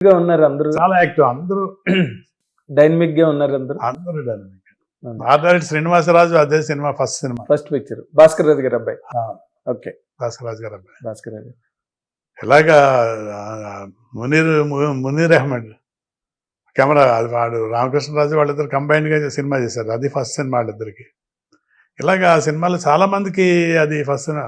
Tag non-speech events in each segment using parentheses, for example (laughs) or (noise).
గా ఉన్నారు అందరూ. చాలా యాక్టివ్. అందరూ (clears throat) డైనమిక్గా ఉన్నారు అందరూ. అందరూ డైనమిక్ ఆర్డర్ శ్రీనివాసరాజు అదే cinema first cinema. First picture Bhaskar Raju garu అబ్బాయి. ఓకే భాస్కరాజు గారు అబ్బాయి. భాస్కర్ రాజు ఇలాగా మునీర్ మునీర్ అహ్మద్. కెమెరా అది వాడు రామకృష్ణరాజు వాళ్ళిద్దరు combined గా సినిమా చేశారు. అది ఫస్ట్ సినిమా వాళ్ళిద్దరికి. ఇలాగా ఆ సినిమాలు చాలా మందికి అది ఫస్ట్ సినిమా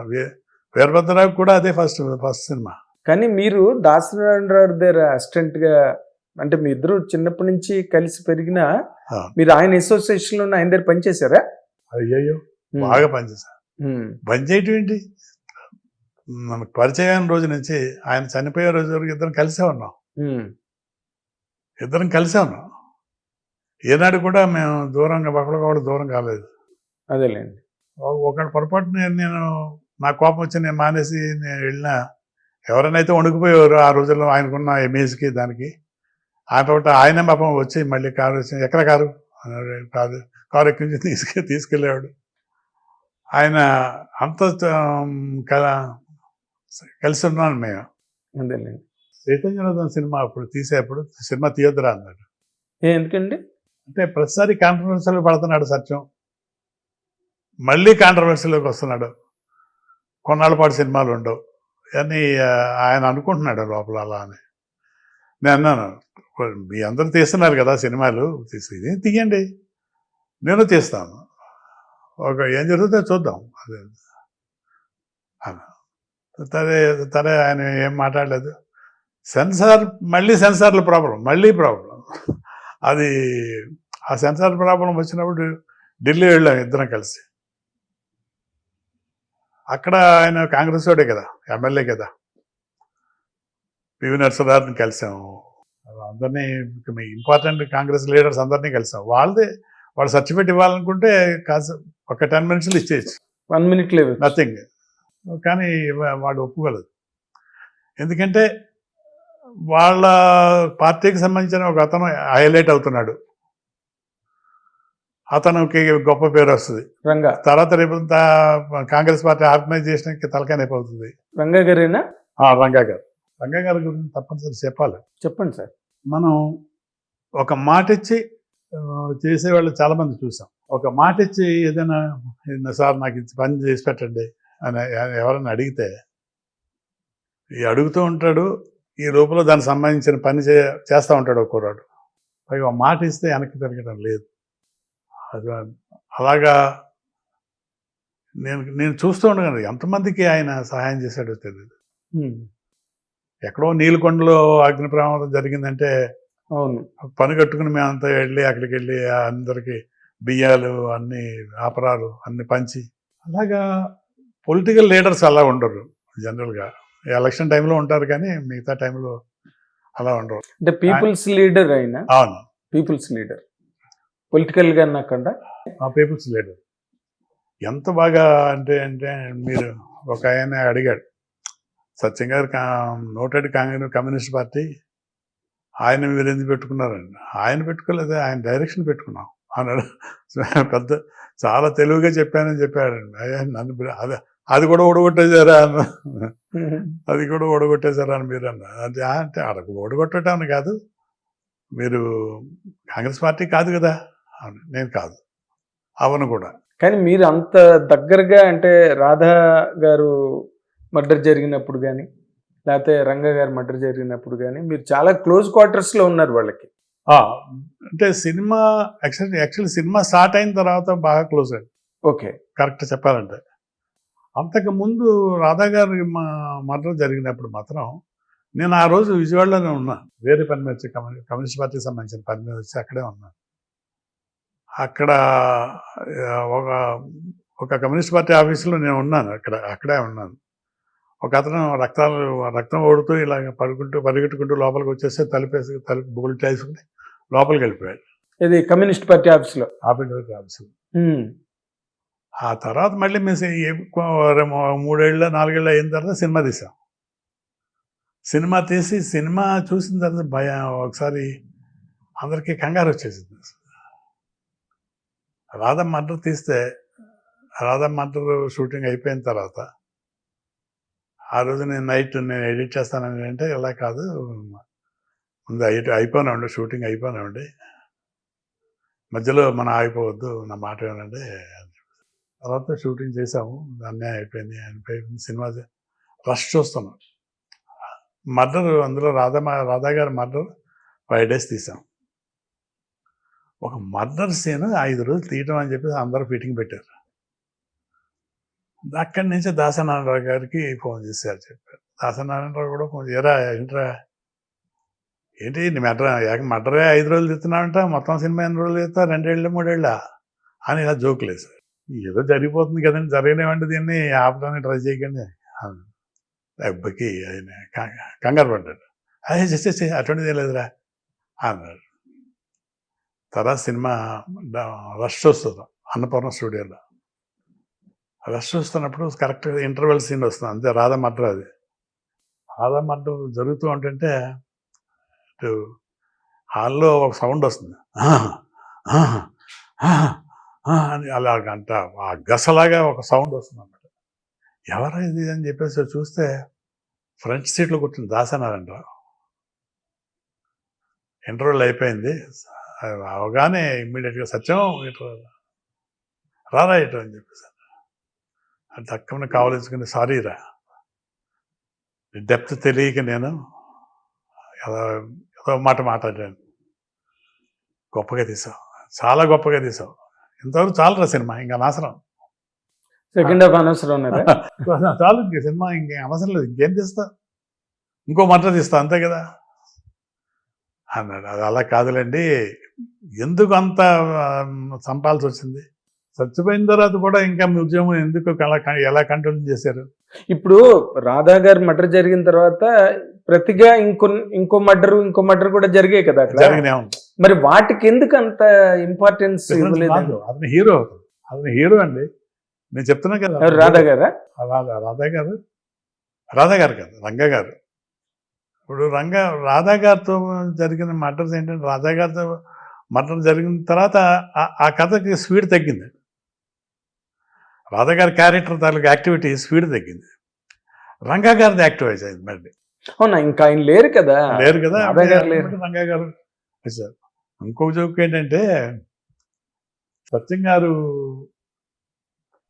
వీరభద్రరావు కూడా అదే ఫస్ట్ ఫస్ట్ సినిమా. కానీ మీరు దాసనారాయణరావు దగ్గర అసిస్టెంట్గా అంటే మీ ఇద్దరు చిన్నప్పటి నుంచి కలిసి పెరిగినా. మీరు ఆయన అసోసియేషన్లో ఆయన దగ్గర పనిచేశారా? అయ్యయ్యో బాగా పనిచేశారు. ఉమ్. పని చేయటం ఏంటి? మనకు పరిచయం రోజు నుంచి ఆయన చనిపోయే రోజు వరకు ఇద్దరం కలిసే ఉన్నాం. ఇద్దరం కలిసే ఉన్నాం. ఏనాడు కూడా మేము దూరంగా ఒకరికొకరు దూరం కాలేదు. అదేలేండి. ఒక- ఒకళ్ళ పొరపాటు నేను నేను నా కోపం వచ్చి నేను మానేసి నేను వెళ్ళినా ఎవరైనా అయితే వణుకుపోయేవారు ఆ రోజుల్లో ఆయనకున్న ఇమేజ్కి దానికి ఆ తర్వాత ఆయనే పాపం వచ్చి మళ్ళీ కారు వచ్చి ఎక్కడ కారు? అన్నాడు. కాదు కారు ఎక్కించి తీసుకె తీసుకెళ్ళేవాడు. ఆయన అంత కలిసి ఉన్నాను మేము. చైతన్యనాథం సినిమా అప్పుడు తీసేప్పుడు సినిమా తీయొద్దురా అన్నాడు ఎందుకండి? అంటే ప్రతిసారి కాంట్రవర్సీలో పడుతున్నాడు సత్యం. మళ్ళీ కాంట్రవర్సీలోకి వస్తున్నాడు. కొన్నాళ్ళ పాటు సినిమాలు ఉండవు. అని ఆయన అనుకుంటున్నాడు లోపల అలా అని. నేను అన్నాను మీ అందరూ తీస్తున్నారు కదా సినిమాలు తీసి తీయండి నేను తీస్తాను. ఒక ఏం జరుగుతుందో చూద్దాం. అదే తరే సరే సరే ఆయన ఏం మాట్లాడలేదు. సెన్సార్ మళ్ళీ సెన్సార్ల ప్రాబ్లం మళ్ళీ ప్రాబ్లం. అది ఆ సెన్సార్ ప్రాబ్లం వచ్చినప్పుడు ఢిల్లీ వెళ్ళాం ఇద్దరం కలిసి. అక్కడ ఆయన కాంగ్రెస్ వాడే కదా ఎమ్మెల్యే కదా. పివి నరసరావుని కలిసాము అందరినీ ఇంపార్టెంట్ కాంగ్రెస్ లీడర్స్ అందరినీ కలిసాం. వాళ్ళదే వాళ్ళు సర్టిఫికేట్ ఇవ్వాలనుకుంటే కాదు ఒక టెన్ మినిట్స్లో ఇచ్చేయచ్చు. వన్ మినిట్ లేవు నథింగ్ కానీ వాడు ఒప్పుకోలేదు. ఎందుకంటే వాళ్ళ పార్టీకి సంబంధించిన ఒక అతను హైలైట్ అవుతున్నాడు. అతనికి గొప్ప పేరు వస్తుంది. రంగా. తర్వాత రేపు కాంగ్రెస్ పార్టీ ఆర్గనైజేషన్కి తలకాయనైపోతుంది రంగా గారేనా? రంగా గారు. రంగా గారి గురించి తప్పనిసరి చెప్పాలి. చెప్పండి సార్. మనం ఒక మాట ఇచ్చి చేసేవాళ్ళు చాలా మంది చూసాం. ఒక మాట ఇచ్చి ఏదైనా "ఇన్న సార్ నాకు ఇది పని చేసి పెట్టండి అని ఎవరైనా అడిగితే ఈ అడుగుతూ ఉంటాడు ఈ లోపల దానికి సంబంధించిన పని చే చేస్తూ ఉంటాడు ఒక కుర్రాడు పైగా మాట ఇస్తే వెనక్కి తిరగడం లేదు. అలాగా నేను నేను చూస్తూ ఉండగాను ఎంతమందికి ఆయన సహాయం చేశాడో తెలియదు. ఎక్కడో నీలకొండలో అగ్ని ప్రమాదం జరిగిందంటే అవును. పని కట్టుకుని మేమంతా వెళ్ళి అక్కడికి వెళ్ళి అందరికి బియ్యాలు అన్ని ఆపరాలు అన్ని పంచి అలాగా పొలిటికల్ లీడర్స్ అలా ఉండరు జనరల్గా. ఎలక్షన్ టైంలో ఉంటారు కానీ మిగతా టైంలో అలా ఉండరు. అంటే పీపుల్స్ లీడర్ అయినా అవును. People's leader. పొలిటికల్గా నాకుండా ఆ పీపుల్స్ లీడర్ ఎంత బాగా అంటే అంటే మీరు ఒక ఆయన అడిగాడు. సత్యం గారు నోటెడ్ కాంగ్రెస్ కమ్యూనిస్ట్ పార్టీ ఆయన మీరు ఎందుకు పెట్టుకున్నారండి ఆయన పెట్టుకోలేదు ఆయన డైరెక్షన్ పెట్టుకున్నాం అన్నాడు. (laughs) పెద్ద చాలా తెలివిగా చెప్పానని చెప్పాడండి నన్ను అది అది కూడా ఓడగొట్టేశారా అన్న. (laughs) అది కూడా ఓడగొట్టేశారా అని మీరు అన్న అంటే "ఆ, అంటే అడగ ఓడగొట్టడం కాదు. మీరు కాంగ్రెస్ పార్టీ కాదు కదా. అవును నేను కాదు. అవను కూడా. కానీ మీరు అంత దగ్గరగా అంటే రాధా గారు మర్డర్ జరిగినప్పుడు కానీ లేకపోతే రంగ గారు మర్డర్ జరిగినప్పుడు కానీ మీరు చాలా క్లోజ్ క్వార్టర్స్లో ఉన్నారు వాళ్ళకి. అంటే cinema actually actually cinema start అయిన తర్వాత బాగా క్లోజ్ అయ్యింది ఓకే. కరెక్ట్ చెప్పాలంటే. అంతకు ముందు రాధా గారి మర్డర్ జరిగినప్పుడు మాత్రం నేను ఆ రోజు విజయవాడలోనే ఉన్నా. వేరే పని మీద వచ్చి కమ్యూని కమ్యూనిస్ట్ పార్టీకి సంబంధించిన పని మీద వచ్చి అక్కడే ఉన్నాను అక్కడ ఒక ఒక కమ్యూనిస్ట్ పార్టీ ఆఫీసులో నేను ఉన్నాను అక్కడ అక్కడే ఉన్నాను. ఒక అతను రక్తాలు రక్తం ఓడుతూ ఇలాగ పరుగుకుంటూ పరిగెట్టుకుంటూ లోపలికి వచ్చేస్తే తలుపేసి తలుపు బోల్ట్ వేసుకుని లోపలికి వెళ్ళిపోయాడు. ఇది కమ్యూనిస్ట్ పార్టీ ఆఫీస్లో ఆఫీస్ ఆఫీసు ఉమ్. ఆ తర్వాత మళ్ళీ మేము మూడేళ్ళ నాలుగేళ్ళ అయిన తర్వాత సినిమా తీసాం. సినిమా తీసి సినిమా చూసిన తర్వాత భయం ఒకసారి అందరికీ కంగారు వచ్చేసింది రాధమ్మ మర్డర్ తీస్తే రాధమ్మ మర్డర్ షూటింగ్ అయిపోయిన తర్వాత ఆ రోజు నేను నైట్ నేను ఎడిట్ చేస్తానని అంటే ఇలా కాదు ముందు అయి అయిపోయినా షూటింగ్ అయిపోయినా ఉండి మధ్యలో మనం ఆగిపోవద్దు నా మాట ఏమంటే తర్వాత షూటింగ్ చేసాము దాన్నే అయిపోయింది అయిపోయింది సినిమా రష్ చూస్తున్నాం. మర్డర్ అందులో రాధా రాధా గారి మర్డర్ ఫైవ్ డేస్ తీసాం ఒక మర్డర్ సీన్ ఐదు రోజులు తీయటం అని చెప్పేసి అందరూ ఫిట్టింగ్ పెట్టారు. అక్కడి నుంచి దాసనారాయణరావు గారికి ఫోన్ చేశారు చెప్పారు. దాసనారాయణరావు కూడా ఫోన్ ఎరా ఏంట్రా? ఏంటి నీ మటరే ఐదు రోజులు తీస్తున్నావంట. మొత్తం సినిమా ఎన్ని రోజులు తీస్తా రెండేళ్ళు మూడేళ్ళ? అని ఇలా జోకులేదు సార్ ఏదో జరిగిపోతుంది కదండి. జరగనివ్వండి దీన్ని. ఆపడానికి ట్రై చేయకండి. అబ్బాయికి ఆయన కంగారు పడ్డాడు అదే చేసేసి అటువంటిది ఏం లేదురా అన్నాడు తర్వాత సినిమా రష్ వస్తుంది అన్నపూర్ణ స్టూడియోలో. రష్ వస్తున్నప్పుడు కరెక్ట్గా ఇంటర్వెల్ సీన్ వస్తుంది అంతే రాధా మర్డర్ అది. రాధా మర్డర్ జరుగుతూ ఉంటుంటే ఇటు హాల్లో ఒక సౌండ్ వస్తుంది. అని అలాగంట ఆ గసలాగా ఒక సౌండ్ వస్తుంది అన్నమాట ఎవరా ఇది అని చెప్పేసి చూస్తే ఫ్రంట్ సీట్లో కూర్చుని దాసనారంట ఇంటర్వ్యూలు అయిపోయింది అవగానే ఇమ్మీడియట్గా సత్యం ఇటు రారా ఇటు అని చెప్పేసి అది తక్కువ కావలించుకుని సారీ రా. డెప్త్ తెలియక నేను ఏదో ఏదో మాట మాట్లాడాను. గొప్పగా తీసావు. చాలా గొప్పగా తీసావు. ఇంతవరకు చాలరా సినిమా? ఇంకా అనవసరం. సెకండ్ హాఫ్ అనవసరం (laughs) చాలు ఇంక సినిమా ఇంకేం అవసరం లేదు. ఇంకేం తీస్తా? ఇంకో మంట తీస్తా అంతే కదా. అన్నాడు. అది అలా కాదులేండి. ఎందుకు అంత చంపాల్సి వచ్చింది చచ్చిపోయిన తర్వాత కూడా ఇంకా ఉద్యమం ఎందుకు ఎలా కంట్రోల్ చేశారు? ఇప్పుడు రాధా గారి మర్డర్ జరిగిన తర్వాత ప్రతిగా ఇంకో ఇంకో మర్డర్ ఇంకో మర్డర్ కూడా జరిగాయి కదా జరిగిన మరి వాటికి ఎందుకు అంత ఇంపార్టెన్స్ అతను హీరో అతను. హీరో అండి. నేను చెప్తున్నా కదా. రాధా గారా రాధా రాధా గారు రాధా గారు కాదు రంగా గారు. ఇప్పుడు రంగా రాధా గారితో జరిగిన మర్డర్స్ ఏంటంటే రాధా గారితో మర్డర్ జరిగిన తర్వాత ఆ- కథకి స్పీడ్ తగ్గింది. రాధా గారి క్యారెక్టర్ తాలూకు యాక్టివిటీ స్పీడ్ తగ్గింది. రంగా గారిది యాక్టివైజ్ అయింది మళ్ళీ. అవునా? ఇంకా ఆయన లేరు కదా? లేరు కదా? రంగా గారు వచ్చారు ఇంకొక జోక్ ఏంటంటే సత్యం గారు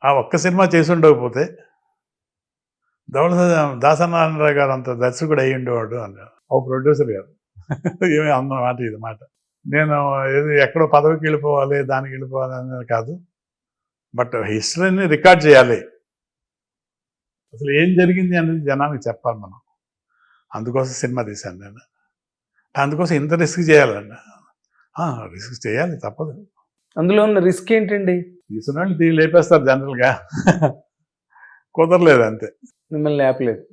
ఆ ఒక్క సినిమా చేసి ఉండకపోతే దౌడ దాసనారాయణరావు గారు అంత దర్శకుడు అయ్యి ఉండేవాడు అన్నారు. ఓ ప్రొడ్యూసర్ గారు. (laughs) ఏమి అన్న మాట ఇది మాట. నేను ఏది ఎక్కడో పదవికి వెళ్ళిపోవాలి దానికి వెళ్ళిపోవాలి అనేది కాదు. బట్ హిస్టరీని రికార్డ్ చేయాలి. అసలు ఏం జరిగింది అనేది జనానికి చెప్పాలి మనం. అందుకోసం సినిమా తీశాను నేను. అందుకోసం ఇంత రిస్క్ చేయాలండి రిస్క్ చేయాలి తప్పదు. అందులో ఉన్న రిస్క్ ఏంటండి? తీసిన వాళ్ళు తీ లేపేస్తారు జనరల్గా. కుదరలేదు అంతే. మిమ్మల్ని లేపలేదు.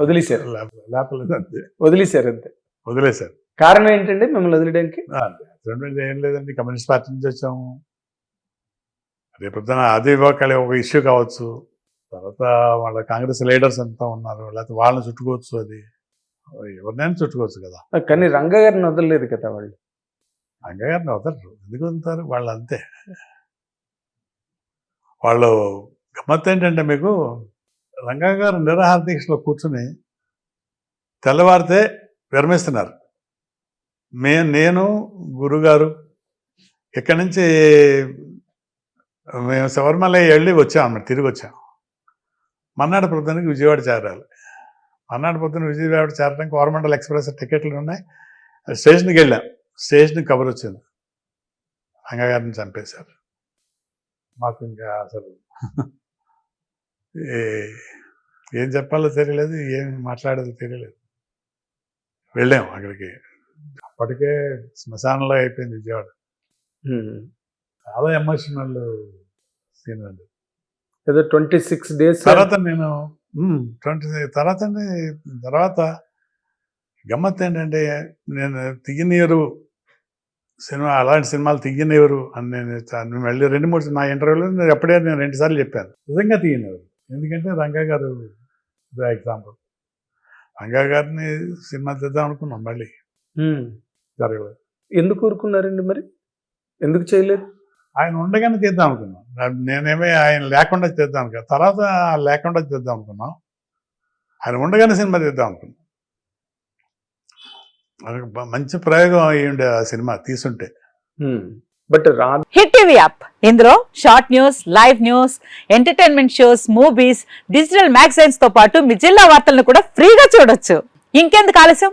వదిలేశారు. లేప- లేపలేదు అంతే. వదిలేశారు అంతే. వదిలేశారు. కారణం ఏంటండి మిమ్మల్ని వదిలేయడానికి. అటువంటి ఏం లేదండి. కమ్యూనిస్ట్ పార్టీ నుంచి వచ్చాము. రేపొద్దున అది ఒక ఒక ఇష్యూ కావచ్చు. తర్వాత వాళ్ళ కాంగ్రెస్ లీడర్స్ అంతా ఉన్నారు. లేకపోతే వాళ్ళని చుట్టుకోవచ్చు అది. ఎవరినైనా చుట్టుకోవచ్చు కదా. కానీ రంగా గారిని వదలలేదు కదా వాళ్ళు? అంగగారిని వదలరు. ఎందుకు వదులుతారు? వాళ్ళు అంతే. వాళ్ళు గమ్మత్ ఏంటంటే మీకు రంగా గారు నిరాహార దీక్షలో కూర్చుని తెల్లవారితే విరమిస్తున్నారు. మే నేను గురుగారు ఇక్కడి నుంచి మేము శబరిమల వెళ్ళి వచ్చాం అన్నమాట తిరిగి వచ్చాం. మన్నాడు పొద్దున్నకి విజయవాడ చేరాలి. మన్నాడు పొద్దున్న విజయవాడ చేరడానికి కోరమండల్ ఎక్స్ప్రెస్ టికెట్లు ఉన్నాయి. స్టేషన్కి వెళ్ళాం. స్టేషన్కి కబర్ వచ్చింది. రంగగారిని చంపేశారు. మాకు ఇంకా అసలు ఏ- ఏం చెప్పాలో తెలియలేదు ఏం మాట్లాడేదో తెలియలేదు. వెళ్ళాం అక్కడికి. అప్పటికే శ్మశానంలో అయిపోయింది విజయవాడ. చాలా ఎమోషనల్ సీన్ అండి. ఏదో ట్వంటీ సిక్స్ డేస్ తర్వాత నేను ట్వంటీ తర్వాత తర్వాత గమ్మత్ ఏంటంటే నేను తీయనియరు సినిమా అలాంటి సినిమాలు తీయనివ్వరు అని నేను మళ్ళీ రెండు మూడు నా ఇంటర్వ్యూలో నేను ఎప్పుడే నేను రెండు సార్లు చెప్పాను. నిజంగా తీయనివ్వరు ఎందుకంటే రంగా గారు ఎగ్జాంపుల్ రంగా గారిని సినిమా తీద్దాం అనుకున్నాం మళ్ళీ. జరగలేదు. ఎందుకు ఊరుకున్నారండి మరి? ఎందుకు చేయలేదు? ఆయన ఉండగానే తీద్దాం అనుకున్నాం. నేనేమే ఆయన లేకుండా తీద్దాం అనుకున్నాను తర్వాత లేకుండా తీద్దాం అనుకున్నాం. ఆయన ఉండగానే సినిమా తీద్దాం అనుకున్నాం. మంచి ప్రయోగం అయ్యిండే ఆ cinema తీసుంటే. But hit TV app. ఇందులో short news live news entertainment shows movies digital మ్యాగజైన్స్తో పాటు మీ జిల్లా వార్తలను కూడా ఫ్రీగా చూడొచ్చు. ఇంకెందుకు ఆలస్యం?